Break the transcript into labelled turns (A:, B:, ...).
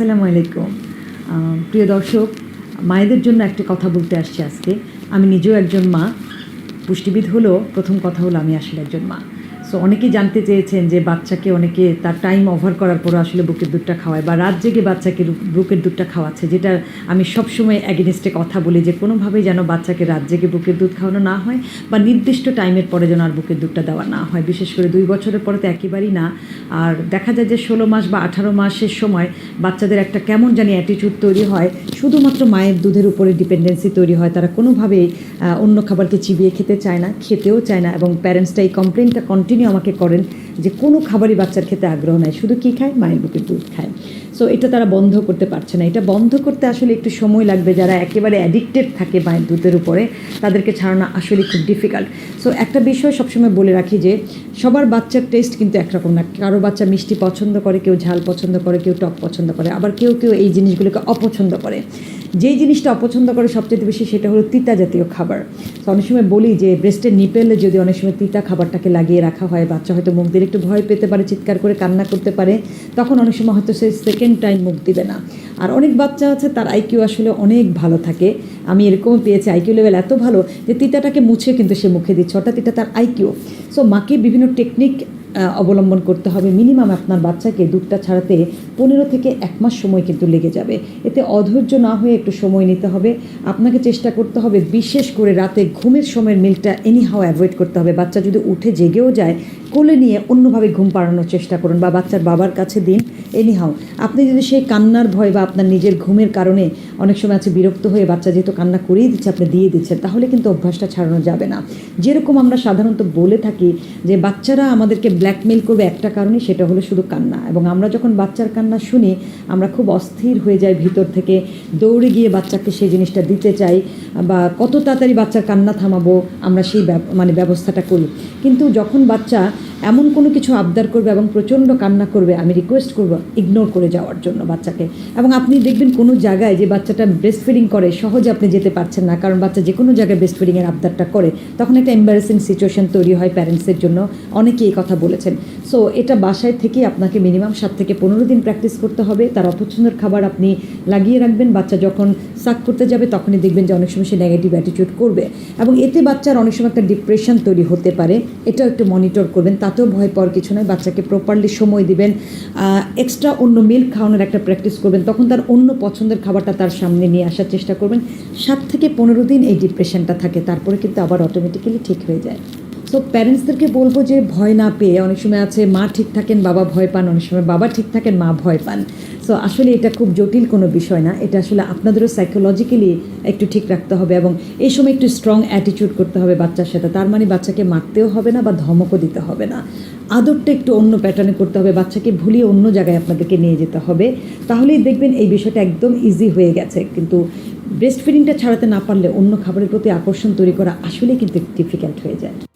A: আসসালামু আলাইকুম। প্রিয় দর্শক, মায়েদের জন্য একটা কথা বলতে আসছি আজকে। আমি নিজেও একজন মা। পুষ্টিবিদ হলো প্রথম কথা হলো আমি আসলে একজন মা। সো অনেকেই জানতে চেয়েছেন যে বাচ্চাকে অনেকে তার টাইম ওভার করার পরও আসলে বুকের দুধটা খাওয়ায় বা রাত জেগে বাচ্চাকে বুকের দুধটা খাওয়াচ্ছে, যেটা আমি সবসময় অ্যাগেনিস্টে কথা বলি যে কোনোভাবেই যেন বাচ্চাকে রাত জেগে বুকের দুধ খাওয়ানো না হয় বা নির্দিষ্ট টাইমের পরে যেন আর বুকের দুধটা দেওয়া না হয়। বিশেষ করে দুই বছরের পরে তো একেবারেই না। আর দেখা যায় যে ষোলো মাস বা আঠারো মাসের সময় বাচ্চাদের একটা কেমন জানি অ্যাটিটিউড তৈরি হয়, শুধুমাত্র মায়ের দুধের উপরে ডিপেন্ডেন্সি তৈরি হয়। তারা কোনোভাবেই অন্য খাবারকে চিবিয়ে খেতে চায় না, খেতেও চায় না এবং প্যারেন্টসটা এই কমপ্লেনটা কন্টিনিউ আমাকে করেন যে কোনো খাবারই বাচ্চার খেতে আগ্রহ নাই, শুধু কী খায়? মায়ের বুকের দুধ খায়। সো এটা তারা বন্ধ করতে পারছে না। এটা বন্ধ করতে আসলে একটু সময় লাগবে। যারা একেবারে অ্যাডিক্টেড থাকে মায়ের দুধের উপরে, তাদেরকে ছাড়ানো আসলে খুব ডিফিকাল্ট সো একটা বিষয় সবসময় বলে রাখি যে, সবার বাচ্চার টেস্ট কিন্তু একরকম না। কারও বাচ্চা মিষ্টি পছন্দ করে, কেউ ঝাল পছন্দ করে, কেউ টক পছন্দ করে, আবার কেউ কেউ এই জিনিসগুলোকে অপছন্দ করে। যেই জিনিসটা অপছন্দ করে সবচেয়ে বেশি সেটা হলো তিতা জাতীয় খাবার। তো অনেক সময় বলি যে ব্রেস্টের নিপেলে যদি অনেক সময় তিতা খাবারটাকে লাগিয়ে রাখা হয়, বাচ্চা হয়তো মুখ দিলে একটু ভয় পেতে পারে, চিৎকার করে কান্না করতে পারে, তখন অনেক সময় হয়তো সে সেকেন্ড টাইম মুখ দিবে না। আর অনেক বাচ্চা আছে, তার আইকিউ আসলে অনেক ভালো থাকে। আমি এরকম পেয়েছি আইকিউ লেভেল এত ভালো যে তিতাটাকে মুছে কিন্তু সে মুখে দিচ্ছে, অর্থাৎ তিতা তার আইকিউ সো মাকে বিভিন্ন টেকনিক অবলম্বন করতে হবে। মিনিমাম আপনার বাচ্চাকে দুধটা ছাড়াতে পনেরো থেকে এক মাস সময় কিন্তু লেগে যাবে। এতে অধৈর্য না হয়ে একটু সময় নিতে হবে। আপনাকে চেষ্টা করতে হবে বিশেষ করে রাতে ঘুমের সময়ের মিলটা এনিহাও অ্যাভয়েড করতে হবে। বাচ্চা যদি উঠে জেগেও যায় কোলে নিয়ে অন্যভাবে ঘুম পাড়ানোর চেষ্টা করুন বা বাচ্চার বাবার কাছে দিন। এনি হাও আপনি যদি সেই কান্নার ভয় বা আপনার নিজের ঘুমের কারণে অনেক সময় আছে বিরক্ত হয়ে বাচ্চা যেহেতু কান্না করেই দিচ্ছে, আপনি দিয়ে দিচ্ছেন, তাহলে কিন্তু অভ্যাসটা ছাড়ানো যাবে না। যেরকম আমরা সাধারণত বলে থাকি যে বাচ্চারা আমাদেরকে ব্ল্যাকমেল করবে একটা কারণে সেটা হলো শুধু কান্না। এবং আমরা যখন বাচ্চার কান্না শুনি, আমরা খুব অস্থির হয়ে যাই ভিতর থেকে, দৌড়ে গিয়ে বাচ্চাকে সেই জিনিসটা দিতে চাই, বা কত তাড়াতাড়ি বাচ্চার কান্না থামাবো, আমরা সেই মানে ব্যবস্থাটা করি। কিন্তু যখন বাচ্চা এমন কোনো কিছু আবদার করবে এবং প্রচণ্ড কান্না করবে, আমি রিকোয়েস্ট করব ইগনোর করে যাওয়ার জন্য বাচ্চাকে। এবং আপনি দেখবেন কোনো জায়গায় যে বাচ্চাটা ব্রেস্ট ফিডিং করে, সহজে আপনি যেতে পারছেন না, কারণ বাচ্চা যে কোনো জায়গায় ব্রেস্ট ফিডিংয়ের আবদারটা করে। তখন একটা এম্বারেসিং সিচুয়েশন তৈরি হয় প্যারেন্টসের জন্য। অনেকেই এই কথা বলেছেন। সো এটা বাসায় থেকেই আপনাকে মিনিমাম সাত থেকে পনেরো দিন প্র্যাকটিস করতে হবে। তার অপছন্দের খাবার আপনি লাগিয়ে রাখবেন। বাচ্চা যখন সাক করতে যাবে, তখনই দেখবেন যে অনেক সময় সে নেগেটিভ অ্যাটিটিউড করবে। এবং এতে বাচ্চার অনেক সময় একটা ডিপ্রেশন তৈরি হতে পারে। এটাও একটু মনিটর করবেন। তাতেও ভয় পাওয়ার কিছু নয় বাচ্চাকে প্রপারলি সময় দিবেন। এক্সট্রা অন্য মিল্ক খাওয়ানোর একটা প্র্যাকটিস করবেন। তখন তার অন্য পছন্দের খাবারটা তার সামনে নিয়ে আসার চেষ্টা করবেন। সাত থেকে পনেরো দিন এই ডিপ্রেশনটা থাকে, তারপরে কিন্তু আবার অটোমেটিক্যালি ঠিক হয়ে যায়। সো প্যারেন্টসদেরকে বলব যে ভয় না পেয়ে, অনেক সময় আছে মা ঠিক থাকেন, বাবা ভয় পান, অনেক সময় বাবা ঠিক থাকেন, মা ভয় পান। সো আসলে এটা খুব জটিল কোনো বিষয় না। এটা আসলে আপনাদেরও সাইকোলজিক্যালি একটু ঠিক রাখতে হবে এবং এই সময় একটু স্ট্রং অ্যাটিটিউড করতে হবে বাচ্চার সাথে। তার মানে বাচ্চাকে মারতেও হবে না বা ধমকও দিতে হবে না। আদরটা একটু অন্য প্যাটার্নে করতে হবে, বাচ্চাকে ভুলিয়ে অন্য জায়গায় আপনাদেরকে নিয়ে যেতে হবে। তাহলেই দেখবেন এই বিষয়টা একদম ইজি হয়ে গেছে। কিন্তু ব্রেস্ট ফিডিংটা ছাড়াতে না পারলে অন্য খাবারের প্রতি আকর্ষণ তৈরি করা আসলেই কিন্তু ডিফিকাল্ট হয়ে যায়।